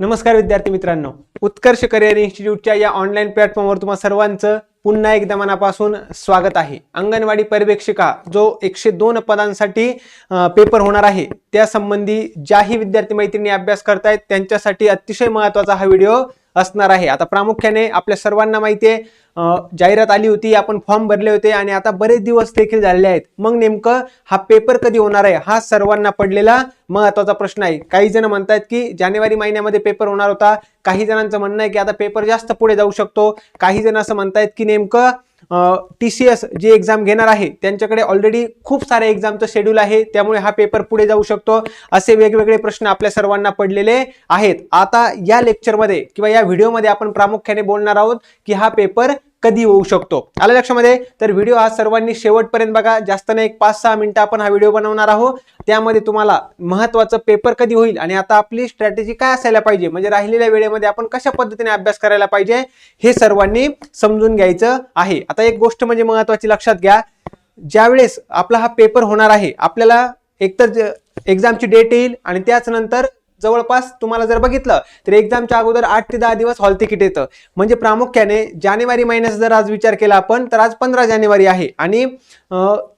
नमस्कार विद्यार्थी मित्रांनो. उत्कर्ष करिअर इन्स्टिट्यूटच्या या ऑनलाईन प्लॅटफॉर्मवर तुम्हा सर्वांचं पुन्हा एकदा मनापासून स्वागत आहे. अंगणवाडी पर्यवेक्षिका जो एकशे दोन पदांसाठी पेपर होणार आहे त्या संबंधी ज्याही विद्यार्थी मैत्रिणी अभ्यास करतायत त्यांच्यासाठी अतिशय महत्त्वाचा हा व्हिडिओ असणार आहे. आता प्रामुख्याने आपल्या सर्वांना माहिती आहे जाहिरात आली होती आपण फॉर्म भरले होते आणि आता बरेच दिवस देखील झालेले आहेत. मग नेमकं हा पेपर कधी होणार आहे? हा सर्वांना पडलेला महत्त्वाचा प्रश्न आहे. काही जण म्हणतात की जानेवारी महिन्यामध्ये पेपर होणार होता. काही जणांचं म्हणणं आहे की आता पेपर जास्त पुढे जाऊ शकतो. काही जण असं म्हणतायत की नेमकं T C S G exam घेणार आहे त्यांच्याकडे ऑलरेडी खूप सारे एक्झामचं शेड्यूल आहे. त्यामुळे हा पेपर पुढे जाऊ शकतो. असे वेगवेगळे प्रश्न आपल्या सर्वांना पडलेले आहेत. आता या लेक्चरमध्ये किंवा या व्हिडिओमध्ये आपण प्रामुख्याने बोलणार आहोत की हा पेपर कधी होऊ शकतो. आलं लक्षामध्ये? तर व्हिडिओ हा सर्वांनी शेवटपर्यंत बघा. जास्त नाही एक पाच सहा मिनिटं आपण हा व्हिडिओ बनवणार आहोत. त्यामध्ये तुम्हाला महत्वाचं पेपर कधी होईल आणि आता आपली स्ट्रॅटेजी काय असायला पाहिजे? म्हणजे राहिलेल्या वेळेमध्ये आपण कशा पद्धतीने अभ्यास करायला पाहिजे? हे सर्वांनी समजून घ्यायचं आहे. आता एक गोष्ट म्हणजे महत्वाची लक्षात घ्या. ज्यावेळेस आपला हा पेपर होणार आहे आपल्याला एकतर एक्झामची डेट येईल आणि त्याच नंतर जवळपास तुम्हाला जर बघितलं तर एक्झामच्या अगोदर आठ ते दहा दिवस हॉल तिकीट येतं. म्हणजे प्रामुख्याने जानेवारी महिन्याचा जर आज विचार केला आपण तर आज पंधरा जानेवारी आहे. आणि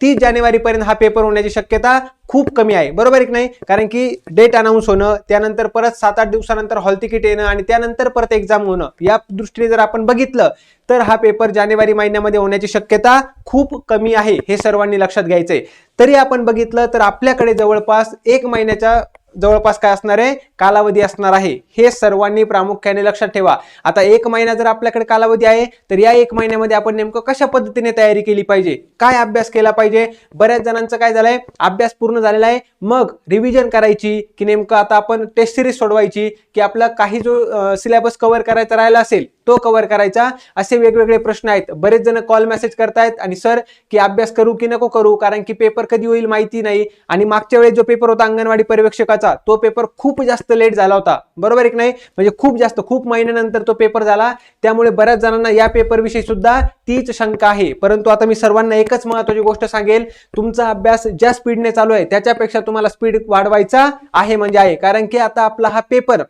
तीस जानेवारीपर्यंत हा पेपर होण्याची शक्यता खूप कमी आहे. बरोबर आहे की नाही? कारण की डेट अनाऊन्स होणं त्यानंतर परत सात आठ दिवसानंतर हॉल तिकीट येणं आणि त्यानंतर परत एक्झाम होणं या दृष्टीने जर आपण बघितलं तर हा पेपर जानेवारी महिन्यामध्ये होण्याची शक्यता खूप कमी आहे हे सर्वांनी लक्षात घ्यायचंय. तरी आपण बघितलं तर आपल्याकडे जवळपास एक महिन्याच्या जवळपास काय असणार आहे? कालावधी असणार आहे. हे सर्वांनी प्रामुख्याने लक्षात ठेवा. आता एक महिना जर आपल्याकडे कालावधी आहे तर या एक महिन्यामध्ये आपण नेमकं कशा पद्धतीने तयारी केली पाहिजे? काय अभ्यास केला पाहिजे? बऱ्याच जणांचं काय झालंय? अभ्यास पूर्ण झालेला आहे. मग रिव्हिजन करायची की नेमकं आता आपण टेस्ट सिरीज सोडवायची की आपला काही जो सिलेबस कव्हर करायचा राहिला असेल तो कव्हर करायचा. असे वेगवेगळे प्रश्न आहेत. बरेच जण कॉल मेसेज करतायत आणि सर की अभ्यास करू की नको करू? कारण की पेपर कधी होईल माहिती नाही. आणि मागच्या वेळेस जो पेपर होता अंगणवाडी पर्यवेक्षकाचा तो पेपर खूप जास्त लेट झाला होता. बरोबर एक नाही? म्हणजे खूप जास्त खूप महिन्यानंतर तो पेपर झाला. त्यामुळे बऱ्याच जणांना या पेपर विषयी सुद्धा तीच शंका आहे. परंतु आता मी सर्वांना एकच महत्वाची गोष्ट सांगेल. तुमचा अभ्यास ज्या स्पीडने चालू आहे त्याच्यापेक्षा तुम्हाला स्पीड वाढवायचा आहे म्हणजे आहे. कारण की आता आपला हा पेपर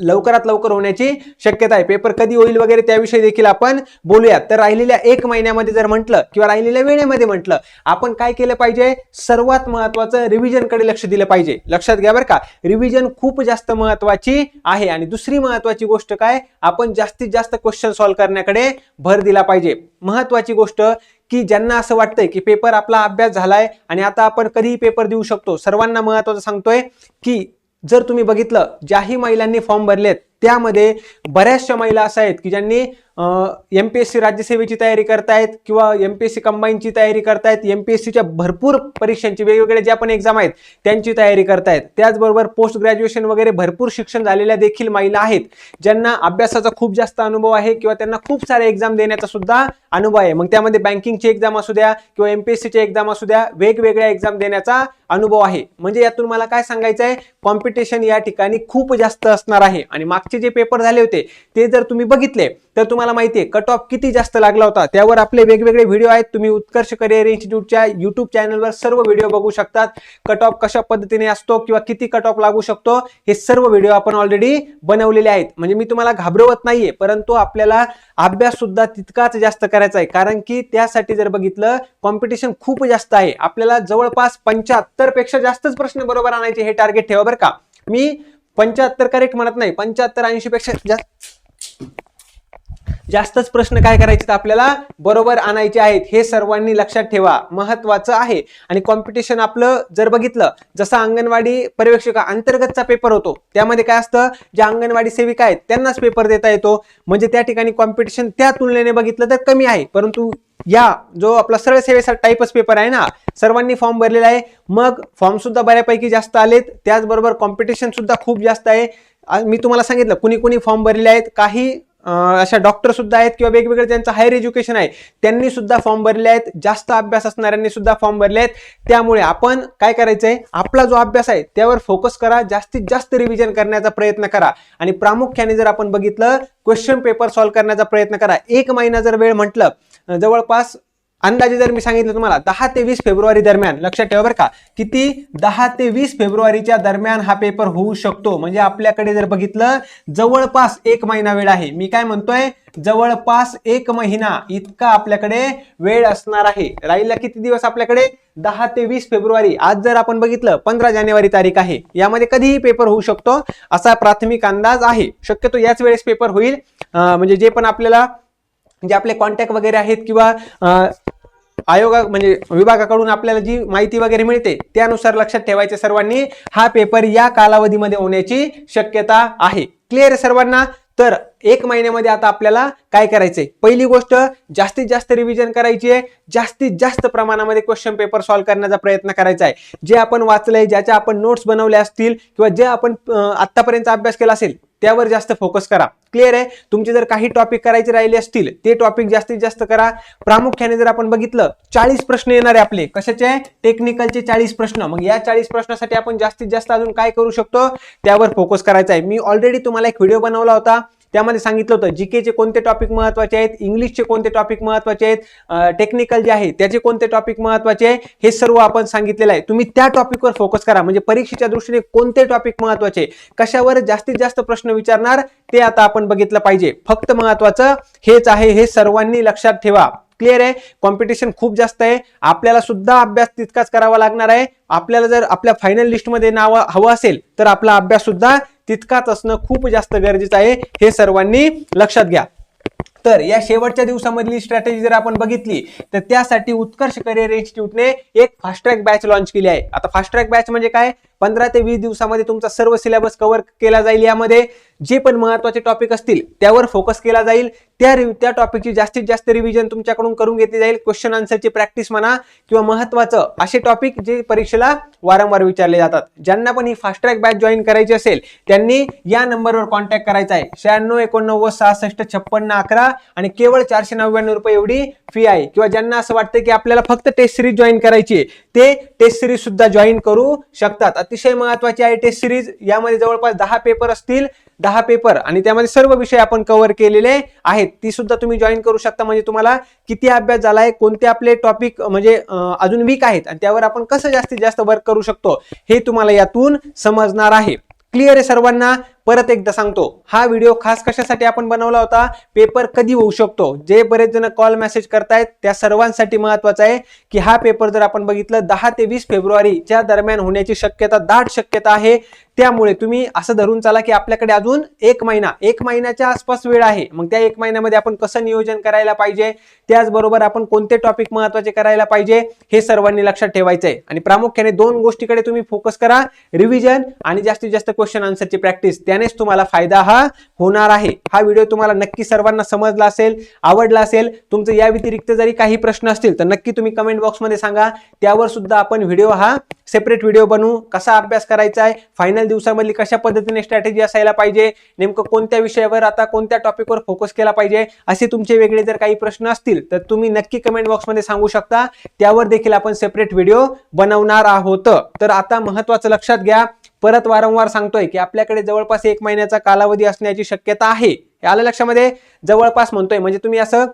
लवकरात लवकर होण्याची शक्यता आहे. पेपर कधी होईल वगैरे त्याविषयी देखील आपण बोलूयात. तर राहिलेल्या एक महिन्यामध्ये जर म्हटलं किंवा राहिलेल्या वेळेमध्ये म्हटलं आपण काय केलं पाहिजे? सर्वात महत्वाचं रिव्हिजनकडे लक्ष दिलं पाहिजे. लक्षात घ्या बरं का रिव्हिजन खूप जास्त महत्वाची आहे. आणि दुसरी महत्वाची गोष्ट काय? आपण जास्तीत जास्त क्वेश्चन सॉल्व्ह करण्याकडे भर दिला पाहिजे. महत्वाची गोष्ट की ज्यांना असं वाटतंय की पेपर आपला अभ्यास झालाय आणि आता आपण कधीही पेपर देऊ शकतो. सर्वांना महत्वाचं सांगतोय की जर तुम्ही बघितलं ज्याही महिलांनी फॉर्म भरलेत त्यामध्ये बऱ्याचशा महिला अशा आहेत की ज्यांनी एम पी एस सी राज्यसेवेची तयारी करतायत किंवा एम पी एस सी कंबाईनची तयारी करतायत एम पी एस सीच्या भरपूर परीक्षांची वेगवेगळ्या ज्या पण एक्झाम आहेत त्यांची तयारी करतायत. त्याचबरोबर पोस्ट ग्रॅज्युएशन वगैरे भरपूर शिक्षण झालेल्या देखील महिला आहेत ज्यांना अभ्यासाचा खूप जास्त अनुभव आहे किंवा त्यांना खूप सारे एक्झाम देण्याचा सुद्धा अनुभव आहे. मग त्यामध्ये बँकिंगची एक्झाम असू द्या किंवा एम पी एस सीची एक्झाम असू द्या वेगवेगळ्या एक्झाम देण्याचा अनुभव आहे. म्हणजे यातून मला काय सांगायचं आहे कॉम्पिटिशन या ठिकाणी खूप जास्त असणार आहे. आणि मागचे जे पेपर झाले होते ते जर तुम्ही बघितले तर तुम्हाला माहिती आहे कट ऑफ किती जास्त लागला होता. त्यावर आपले वेगवेगळे व्हिडिओ आहेत. तुम्ही उत्कर्ष करिअर इन्स्टिट्यूटच्या युट्यूब चॅनलवर सर्व व्हिडिओ बघू शकतात. कट ऑफ कशा पद्धतीने असतो किंवा किती कट ऑफ लागू शकतो हे सर्व व्हिडिओ आपण ऑलरेडी बनवलेले आहेत. म्हणजे मी तुम्हाला घाबरवत नाहीये परंतु आपल्याला अभ्यास सुद्धा तितकाच जास्त करायचा आहे. कारण की त्यासाठी जर बघितलं कॉम्पिटिशन खूप जास्त आहे. आपल्याला जवळपास पंच्याहत्तरपेक्षा जास्तच प्रश्न बरोबर आणायचे हे टार्गेट ठेवा बरं का. मी पंच्याहत्तर करेक्ट म्हणत नाही पंच्याहत्तर ऐंशी पेक्षा जास्त जास्तच प्रश्न काय करायचे तर आपल्याला? बरोबर आणायचे आहेत. हे सर्वांनी लक्षात ठेवा. महत्वाचं आहे. आणि कॉम्पिटिशन आपलं जर बघितलं जसं अंगणवाडी पर्यवेक्षका अंतर्गतचा पेपर होतो त्यामध्ये काय असतं? ज्या अंगणवाडी सेविका आहेत त्यांनाच पेपर देता येतो. म्हणजे त्या ठिकाणी कॉम्पिटिशन त्या तुलनेने बघितलं तर कमी आहे. परंतु या जो आपला सरळ सेवेचा टाईपच पेपर आहे ना सर्वांनी फॉर्म भरलेला आहे. मग फॉर्म सुद्धा बऱ्यापैकी जास्त आलेत. त्याचबरोबर कॉम्पिटिशन सुद्धा खूप जास्त आहे. मी तुम्हाला सांगितलं कुणी कुणी फॉर्म भरलेले आहेत. काही अशा डॉक्टर सुद्धा आहेत किंवा वेगवेगळे ज्यांचं हायर एज्युकेशन आहे त्यांनी सुद्धा फॉर्म भरले आहेत. जास्त अभ्यास असणाऱ्यांनी सुद्धा फॉर्म भरले आहेत. त्यामुळे आपण काय करायचं आहे आपला जो अभ्यास आहे त्यावर फोकस करा. जास्तीत जास्त रिव्हिजन करण्याचा प्रयत्न करा. आणि प्रामुख्याने जर आपण बघितलं क्वेश्चन पेपर सॉल्व्ह करण्याचा प्रयत्न करा. एक महिना जर वेळ म्हटलं जवळपास अंदाजे जर मी सांगितलं तुम्हाला दहा ते वीस फेब्रुवारी दरम्यान लक्षात ठेवा बरं का किती? दहा ते वीस फेब्रुवारीच्या दरम्यान हा पेपर होऊ शकतो. म्हणजे आपल्याकडे जर बघितलं जवळपास एक महिना वेळ आहे. मी काय म्हणतोय? जवळपास एक महिना इतका आपल्याकडे वेळ असणार आहे. राहिला किती दिवस आपल्याकडे? दहा ते वीस फेब्रुवारी. आज जर आपण बघितलं पंधरा जानेवारी तारीख आहे. यामध्ये कधीही पेपर होऊ शकतो असा प्राथमिक अंदाज आहे. शक्यतो याच वेळेस पेपर होईल. म्हणजे जे पण आपल्याला म्हणजे आपले कॉन्टॅक्ट वगैरे आहेत किंवा आयोगा म्हणजे विभागाकडून आपल्याला जी माहिती वगैरे मिळते त्यानुसार लक्षात ठेवायचे सर्वांनी हा पेपर या कालावधीमध्ये होण्याची शक्यता आहे. क्लिअर सर्वांना? तर एक महिन्यामध्ये आता आपल्याला काय करायचंय? पहिली गोष्ट जास्तीत जास्त रिव्हिजन करायची आहे. जास्तीत जास्त प्रमाणामध्ये क्वेश्चन पेपर सॉल्व्ह करण्याचा प्रयत्न करायचा आहे. जे आपण वाचलंय ज्याच्या आपण नोट्स बनवल्या असतील किंवा जे आपण आत्तापर्यंत आतापर्यंत अभ्यास केला असेल त्यावर जास्त फोकस करा. क्लिअर आहे? तुमचे जर काही टॉपिक करायचे राहिले असतील ते टॉपिक जास्तीत जास्त करा. प्रामुख्याने जर आपण बघितलं चाळीस प्रश्न येणार आहे आपले. कशाचे? टेक्निकलचे चाळीस प्रश्न. मग या चाळीस प्रश्नासाठी आपण जास्तीत जास्त अजून काय करू शकतो? त्यावर फोकस करायचा आहे. मी ऑलरेडी तुम्हाला एक व्हिडिओ बनवला होता. त्यामध्ये सांगितलं होतं जी केचे कोणते टॉपिक महत्त्वाचे आहेत? इंग्लिशचे कोणते टॉपिक महत्त्वाचे आहेत? टेक्निकल जे आहे त्याचे कोणते टॉपिक महत्त्वाचे आहे? हे सर्व आपण सांगितलेलं आहे. तुम्ही त्या टॉपिकवर फोकस करा. म्हणजे परीक्षेच्या दृष्टीने कोणते टॉपिक महत्त्वाचे कशावर जास्तीत जास्त प्रश्न विचारणार? ते आता आपण बघितलं पाहिजे. फक्त महत्वाचं हेच आहे हे सर्वांनी लक्षात ठेवा. क्लिअर आहे. कॉम्पिटिशन खूप जास्त आहे. आपल्याला सुद्धा अभ्यास तितकाच करावा लागणार आहे. आपल्याला जर आपल्या फायनल लिस्टमध्ये नाव हवं असेल तर आपला अभ्यास सुद्धा तितकाच असणं खूप जास्त गरजेचं आहे. हे सर्वांनी लक्षात घ्या. तर या शेवटच्या दिवसामधली स्ट्रॅटेजी जर आपण बघितली तर त्यासाठी उत्कर्ष करिअर इन्स्टिट्यूटने एक फास्ट ट्रॅक बॅच लॉन्च केली आहे. आता फास्ट ट्रॅक बॅच म्हणजे काय? पंधरा ते वीस दिवसामध्ये तुमचा सर्व सिलेबस कव्हर केला जाईल यामध्ये. जे पण महत्त्वाचे टॉपिक असतील त्यावर फोकस केला जाईल. त्या रिव- त्या टॉपिकची जास्तीत जास्त रिव्हिजन तुमच्याकडून करून घेतली जाईल. क्वेश्चन आन्सरची प्रॅक्टिस म्हणा किंवा महत्वाचं असे टॉपिक जे परीक्षेला वारंवार विचारले जातात. ज्यांना पण ही फास्ट ट्रॅक बॅच जॉईन करायची असेल त्यांनी या नंबरवर कॉन्टॅक्ट करायचा आहे. शहाण्णव एकोणनव्वद सहासष्ट छप्पन्न अकरा आणि केवळ चारशे नव्याण्णव रुपये एवढी फी आहे. किंवा ज्यांना असं वाटतं की आपल्याला फक्त टेस्ट सिरीज जॉईन करायची आहे ते टेस्ट सिरीज सुद्धा जॉईन करू शकतात. अतिशय महत्वाची आहे. टेस्ट सिरीज यामध्ये जवळपास दहा पेपर असतील दहा पेपर आणि त्यामध्ये सर्व विषय आपण कव्हर केलेले आहेत. ती सुद्धा तुम्ही जॉईन करू शकता. म्हणजे तुम्हाला किती अभ्यास झालाय कोणते आपले टॉपिक म्हणजे अजून वीक आहेत आणि त्यावर आपण कसं जास्तीत जास्त वर्क करू शकतो हे तुम्हाला यातून समजणार आहे. क्लिअर आहे सर्वांना? परत एकदा सांगतो हा व्हिडिओ खास कशासाठी आपण बनवला होता? पेपर कधी होऊ शकतो? जे बरेच जण कॉल मेसेज करतायत त्या सर्वांसाठी महत्वाचं आहे की हा पेपर जर आपण बघितलं दहा ते वीस फेब्रुवारीच्या दरम्यान होण्याची शक्यता दाट शक्यता आहे. त्यामुळे तुम्ही असं धरून चाला की आपल्याकडे अजून एक महिना एक महिन्याच्या आसपास वेळ आहे. मग त्या एक महिन्यामध्ये आपण कसं नियोजन करायला पाहिजे? त्याचबरोबर आपण कोणते टॉपिक महत्त्वाचे करायला पाहिजे? हे सर्वांनी लक्षात ठेवायचं आहे आणि प्रामुख्याने दोन गोष्टीकडे तुम्ही फोकस करा रिव्हिजन आणि जास्तीत जास्त क्वेश्चन आन्सरची प्रॅक्टिस त्यानेच तुम्हाला फायदा हा होणार आहे. हा व्हिडिओ तुम्हाला नक्की सर्वांना समजला असेल आवडला असेल तुमचं या व्यतिरिक्त जरी काही प्रश्न असतील तर नक्की तुम्ही कमेंट बॉक्समध्ये सांगा. त्यावर सुद्धा आपण व्हिडिओ हा सेपरेट व्हिडिओ बनवू. कसा अभ्यास करायचा आहे फायनल दिवसामधली कशा पद्धतीने स्ट्रॅटेजी असायला पाहिजे नेमकं कोणत्या विषयावर आता कोणत्या टॉपिकवर फोकस केला पाहिजे असे तुमचे वेगळे जर काही प्रश्न असतील तर तुम्ही नक्की कमेंट बॉक्समध्ये सांगू शकता. त्यावर देखील आपण सेपरेट व्हिडिओ बनवणार आहोत. तर आता महत्वाचं लक्षात घ्या. परत वारंवार सांगतोय की आपल्याकडे जवळपास एक महिन्याचा कालावधी असण्याची शक्यता आहे. हे आलं लक्षामध्ये? जवळपास म्हणतोय. म्हणजे तुम्ही असं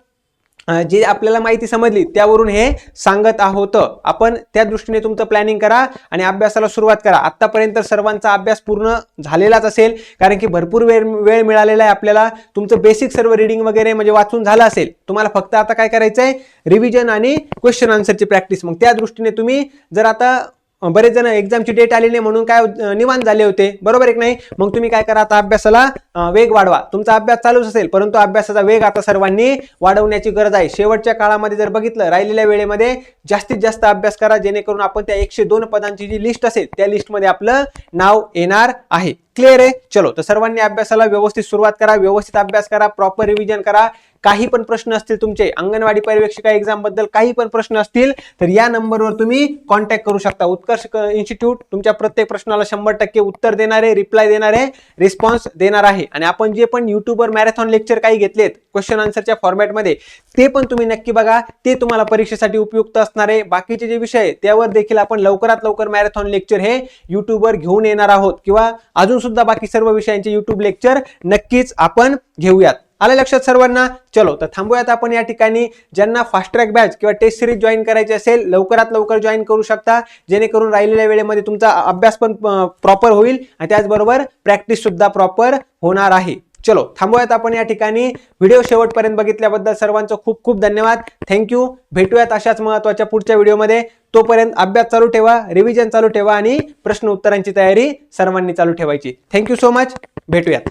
जी जे आपल्याला माहिती समजली त्यावरून हे सांगत आहोत. आपण त्या दृष्टीने तुमचं प्लॅनिंग करा आणि अभ्यासाला सुरुवात करा. आत्तापर्यंत सर्वांचा अभ्यास पूर्ण झालेलाच असेल कारण की भरपूर वेळ वेळ मिळालेला आहे आपल्याला. तुमचं बेसिक सर्व रिडिंग वगैरे म्हणजे वाचून झालं असेल. तुम्हाला फक्त आता काय करायचं आहे रिव्हिजन आणि क्वेश्चन आन्सरची प्रॅक्टिस मग त्या दृष्टीने तुम्ही जर आता बरेच जण एक्झामची डेट आली नाही म्हणून काय निवांत झाले होते. बरोबर एक नाही? मग तुम्ही काय करा आता अभ्यासाला वेग वाढवा. तुमचा अभ्यास चालूच असेल परंतु अभ्यासाचा वेग आता सर्वांनी वाढवण्याची गरज आहे. शेवटच्या काळामध्ये जर बघितलं राहिलेल्या वेळेमध्ये जास्तीत जास्त अभ्यास करा जेणेकरून आपण त्या एकशे दोन पदांची जी लिस्ट असेल त्या लिस्टमध्ये आपलं नाव येणार आहे. क्लिअर आहे? चलो. तर सर्वांनी अभ्यासाला व्यवस्थित सुरुवात करा व्यवस्थित अभ्यास करा प्रॉपर रिव्हिजन करा. काही पण प्रश्न असतील तुमचे अंगणवाडी पर्यवेक्षिका एक्झामबद्दल काही पण प्रश्न असतील तर या नंबरवर तुम्ही कॉन्टॅक्ट करू शकता. उत्कर्ष इन्स्टिट्यूट तुमच्या प्रत्येक प्रश्नाला शंभर टक्के उत्तर देणारे रिप्लाय देणारे रिस्पॉन्स देणार आहे. आणि आपण जे पण युट्यूबवर मॅरेथॉन लेक्चर काही घेतलेत क्वेश्चन आन्सरच्या फॉर्मॅटमध्ये ते पण तुम्ही नक्की बघा. ते तुम्हाला परीक्षेसाठी उपयुक्त असणार आहे. बाकीचे जे विषय त्यावर देखील आपण लवकरात लवकर मॅरेथॉन लेक्चर हे युट्यूबवर घेऊन येणार आहोत. किंवा अजून सुद्धा बाकी सर्व विषयांचे युट्यूब लेक्चर नक्कीच आपण घेऊयात. आलं लक्षात सर्वांना? चलो तर थांबूयात आपण या ठिकाणी. ज्यांना फास्ट ट्रॅक बॅच किंवा टेस्ट सिरीज जॉईन करायची असेल लवकरात लवकर जॉईन करू शकता. जेणेकरून राहिलेल्या वेळेमध्ये तुमचा अभ्यास पण प्रॉपर होईल आणि त्याचबरोबर प्रॅक्टिस सुद्धा प्रॉपर होणार आहे. चलो थांबूयात आपण या ठिकाणी. व्हिडिओ शेवटपर्यंत बघितल्याबद्दल सर्वांचं खूप खूप धन्यवाद थँक्यू भेटूयात अशाच महत्त्वाच्या पुढच्या व्हिडिओमध्ये. तोपर्यंत अभ्यास चालू ठेवा रिव्हिजन चालू ठेवा आणि प्रश्न उत्तरांची तयारी सर्वांनी चालू ठेवायची. थँक्यू सो मच भेटूयात.